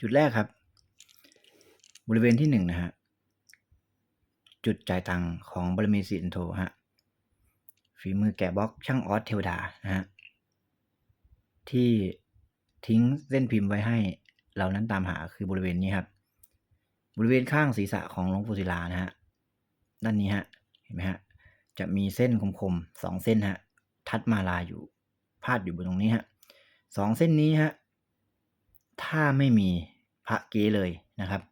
จุดแรกครับ บริเวณที่หนึ่งนะฮะจุดจ่ายตังค์ของบรมีสินโทฮะฝีมือแกะบล็อกช่างออสเทวดานะฮะที่ทิ้งเส้นพิมพ์ไว้ให้เรานั้นตามหาคือบริเวณนี้ครับ บริเวณข้างศีรษะของหลวงปู่ศิลานะฮะด้านนี้ฮะเห็นไหมฮะจะมีเส้นคมๆสองเส้นฮะทัดมาลาอยู่พาดอยู่บนตรงนี้ฮะสองเส้นนี้ฮะ ถ้าไม่มีพระเกเลยนะครับ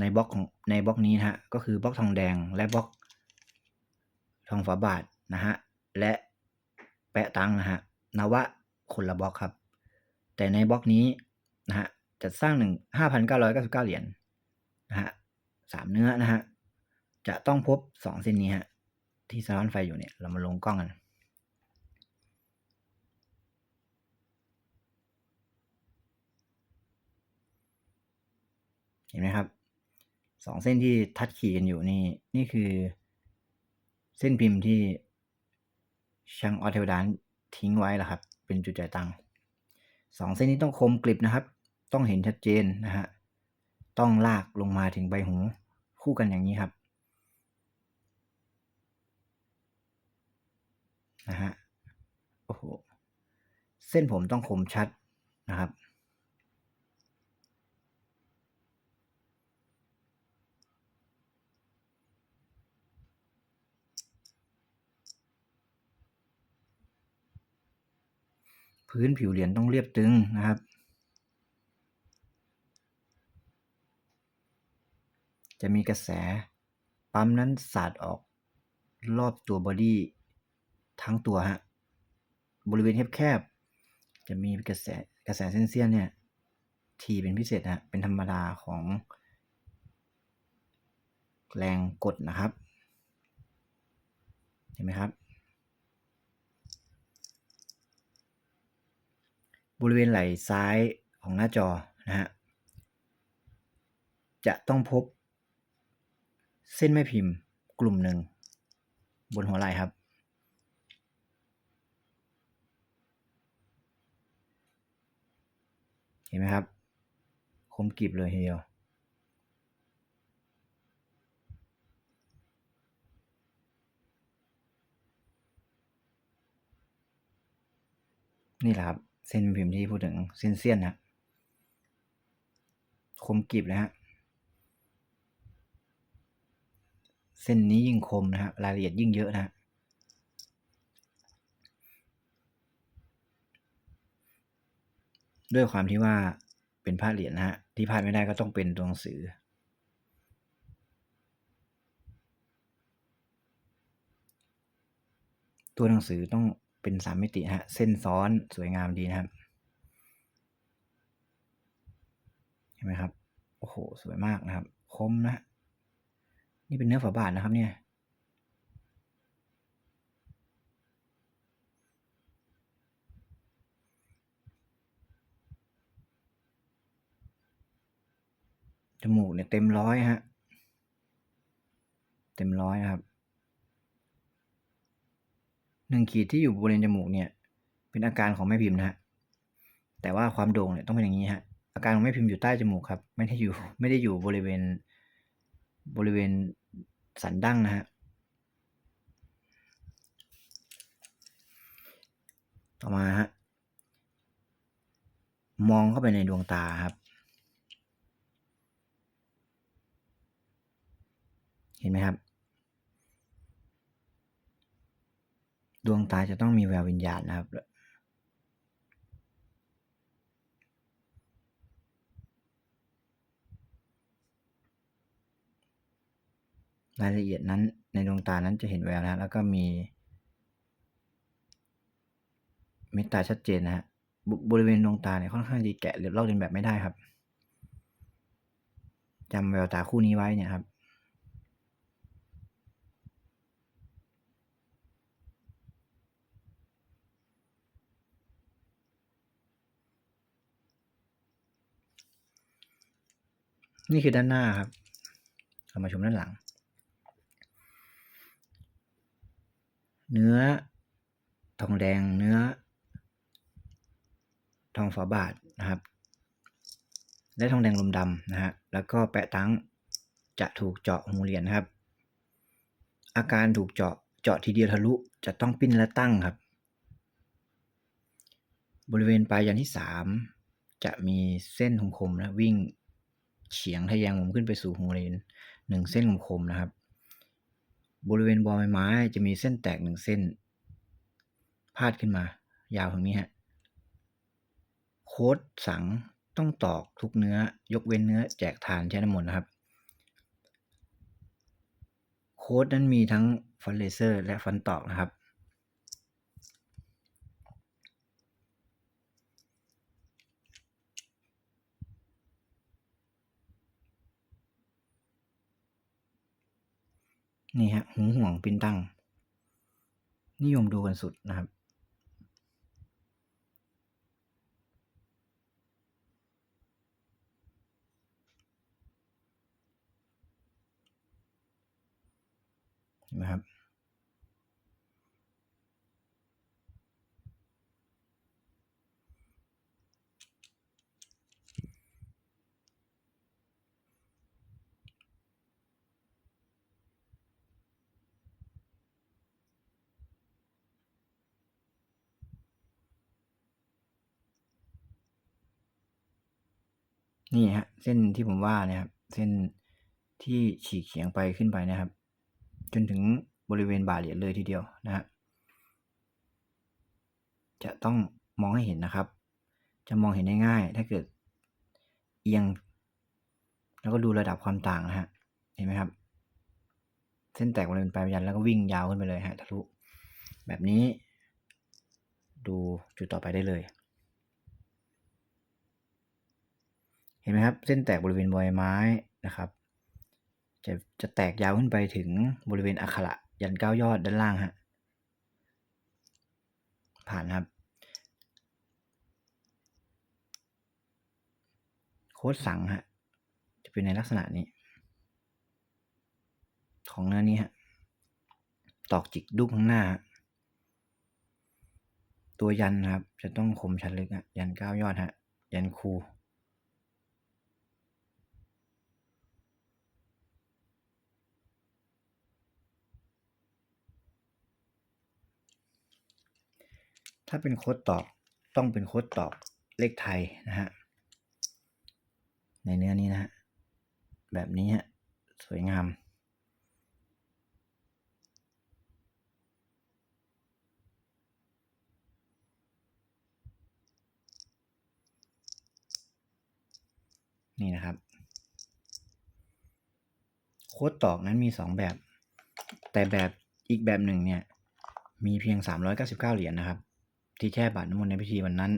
ในบล็อกของในบล็อกนี้นะฮะก็คือบล็อกทองแดงและบล็อกทองฝาบาทนะฮะและแปะตังนะฮะนวะคนละบล็อกครับ แต่ในบล็อกนี้นะฮะจะสร้างหนึ่งห้าพันเก้าร้อยเก้าสิบเก้าเหรียญนะฮะสามเนื้อนะฮะจะต้องพบสองเส้นนี้ฮะที่สะท้อนไฟอยู่เนี่ยเรามาลงกล้องกัน เห็นไหมครับสองเส้นที่ทัดขี่กันอยู่นี่นี่คือ เส้นพิมพ์ที่ช่างออเทวดานทิ้งไว้แล้วครับ เป็นจุดจ่ายตังค์สองเส้นนี้ต้องคมกริบนะครับ ต้องเห็นชัดเจนนะฮะต้องลากลงมาถึงใบหูคู่กันอย่างนี้ครับนะฮะโอ้โหเส้นผมต้องคมชัดนะครับ พื้นผิวเหรียญต้องเรียบตึงนะครับ จะมีกระแสปั๊มนั้นสาดออกรอบตัวบอดี้ทั้งตัวฮะ บริเวณแคบๆ จะมีกระแสกระแสเส้นเสี้ยนเนี่ยทีเป็นพิเศษฮะ เป็นธรรมดาของแรงกดนะครับ เห็นไหมครับ บริเวณไหล่ซ้ายของหน้าจอนะฮะจะต้องพบ เส้นแม่พิมพ์กลุ่มหนึ่ง บนหัวไหล่ครับ เห็นไหมครับ คมกริบเลยทีเดียว นี่แหละครับ เส้นพิมพ์ที่พูดถึงเส้นเสี้ยนนะคมกริบนะฮะเส้นนี้ยิ่งคมนะฮะรายละเอียดยิ่งเยอะนะฮะด้วยความที่ว่าเป็นผ้าเหรียญนะฮะที่พลาดไม่ได้ก็ต้องเป็นตัวหนังสือ ตัวหนังสือต้อง เป็นสามมิติฮะ เส้นซ้อนสวยงามดีนะครับ เห็นไหมครับ โอ้โห สวยมากนะครับ คมนะ นี่เป็นเนื้อฝาบาทนะครับเนี่ย จมูกเนี่ยเต็มร้อยฮะ เต็มร้อยนะครับ หนึ่งขีดที่อยู่บริเวณจมูกเนี่ย เป็นอาการของแม่พิมพ์นะฮะแต่ว่าความโด่งเนี่ยต้องเป็นอย่างนี้ฮะอาการของแม่พิมพ์อยู่ใต้จมูกครับ ไม่ได้อยู่ไม่ได้อยู่บริเวณบริเวณสันดั้งนะฮะต่อมาฮะมองเข้าไปในดวงตาครับ เห็นไหมครับ ด วงตาจะต้องมีแวววิญญาณนะครับ รายละเอียดนั้นในดวงตานั้นจะเห็นแววนะแล้วก็มีเมตตาชัดเจนนะฮะบบริเวณดวงตาเนี่ยค่อนข้างดีแกะหรือลอกเลียนแบบไม่ได้ครับจำแววตาคู่นี้ไว้เนี่ยครับ นี่คือด้านหน้าครับเรามาชมด้านหลัง เนื้อ ทองแดงเนื้อ ทองฝาบาทนะครับ และทองแดงลมดำนะฮะแล้วก็แปะตั้งจะถูกเจาะหูเหรียญนครับ อาการถูกเจาะเจาะทีเดียวทะลุจะต้องปิ้นและตั้งครับ บริเวณปลายยันที่สามจะมีเส้นคมๆนะวิ่ง เฉียงทะแยงมุมขึ้นไปสู่หูเหรียญหนึ่งเส้นคมๆนะครับ บริเวณบอใบไม้จะมีเส้นแตกหนึ่งเส้น พาดขึ้นมา ยาวตรงนี้ฮะโค้ดสังต้องตอกทุกเนื้อ ยกเว้นเนื้อแจกทานแช่น้ำมนต์นะครับ โค้ดนั้นมีทั้งฟันเลเซอร์ และฟันตอกนะครับ นี่ฮะหูห่วง ปินตั้งนิยมดูกันสุดนะครับ นะครับ นี่ฮะเส้นที่ผมว่าเนี่ยครับเส้นที่ฉีกเฉียงไปขึ้นไปนะครับ จนถึงบริเวณบ่าเหรียญเลยทีเดียวนะฮะจะต้องมองให้เห็นนะครับ จะมองเห็นได้ง่าย ถ้าเกิดเอียง แล้วก็ดูระดับความต่างนะฮะเห็นไหมครับ เส้นแตกบริเวณปลายยันแล้วก็วิ่งยาวขึ้นไปเลยฮะทะลุแบบนี้ ดูจุดต่อไปได้เลย เห็นไหมครับ เส้นแตกบริเวณใบไม้นะครับ จะจะแตกยาวขึ้นไปถึงบริเวณอักขระยันเก้ายอดด้านล่างฮะผ่านครับ โค้ดสังฮะจะเป็นในลักษณะนี้ ของเนื้อนี้ฮะตอกจิกดุกข้างหน้า ตัวยันครับ จะต้องคมชัดลึกฮะยันเก้ายอดฮะ ยันคู ถ้าเป็นโค้ดตอกต้องเป็นโค้ดตอกเลขไทยนะฮะ ในเนื้อนี้นะฮะ แบบนี้ฮะ สวยงาม นี่นะครับ โค้ดตอกนั้นมี 2 แบบ แต่แบบอีกแบบหนึ่งเนี่ย มีเพียง 399 เหรียญนะครับ ที่แช่บาตรน้ำมนต์ในพิธีวันนั้น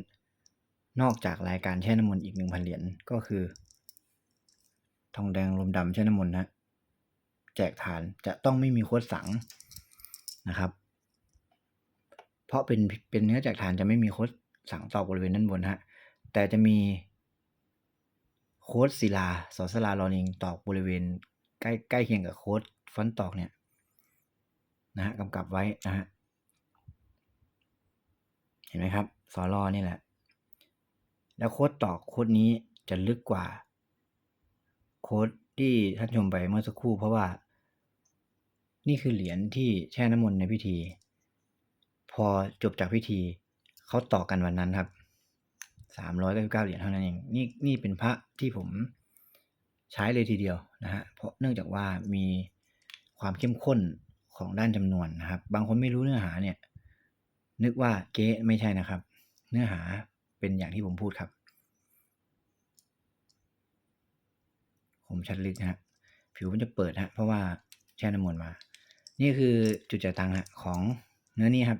นอกจากรายการแช่น้ำมนต์อีก1,000เหรียญก็คือ ทองแดงลมดำแช่น้ำมนต์นะแจกทานจะต้องไม่มีโค้ดสังนะครับ เพราะเป็นเป็นเนื้อแจกทานจะไม่มีโค้ดสังต่อบริเวณด้านบนฮะแต่จะมีโค้ดศิลาสอสลาลอนิงตอกบริเวณใกล้ใกล้เคียงกับโค้ดฟอนตอกเนี่ยนะฮะกำกับไว้นะฮะ ห็นไหมครับสอรอนี่แหละ แล้วโค้ดตอกโค้ดนี้จะลึกกว่า โค้ดที่ท่านชมไปเมื่อสักครู่เพราะว่า นี่คือเหรียญที่แช่น้ำมนต์ในพิธี พอจบจากพิธีเขาต่อกันวันนั้นครับสามร้อยเก้าสิบเก้าเหรียญเท่านั้นเองนี่นี่เป็นพระที่ผมใช้เลยทีเดียวนะฮะเพราะเนื่องจากว่ามีความเข้มข้นของด้านจำนวนนะครับ บางคนไม่รู้เนื้อหาเนี่ย นึกว่าเก๊ไม่ใช่นะครับ เนื้อหาเป็นอย่างที่ผมพูดครับ ผมชัดลึกนะฮะผิวมันจะเปิดฮะเพราะว่าแช่น้ำมนต์มา นี่คือจุดจ่ายตังค์ฮะของเนื้อนี้ครับ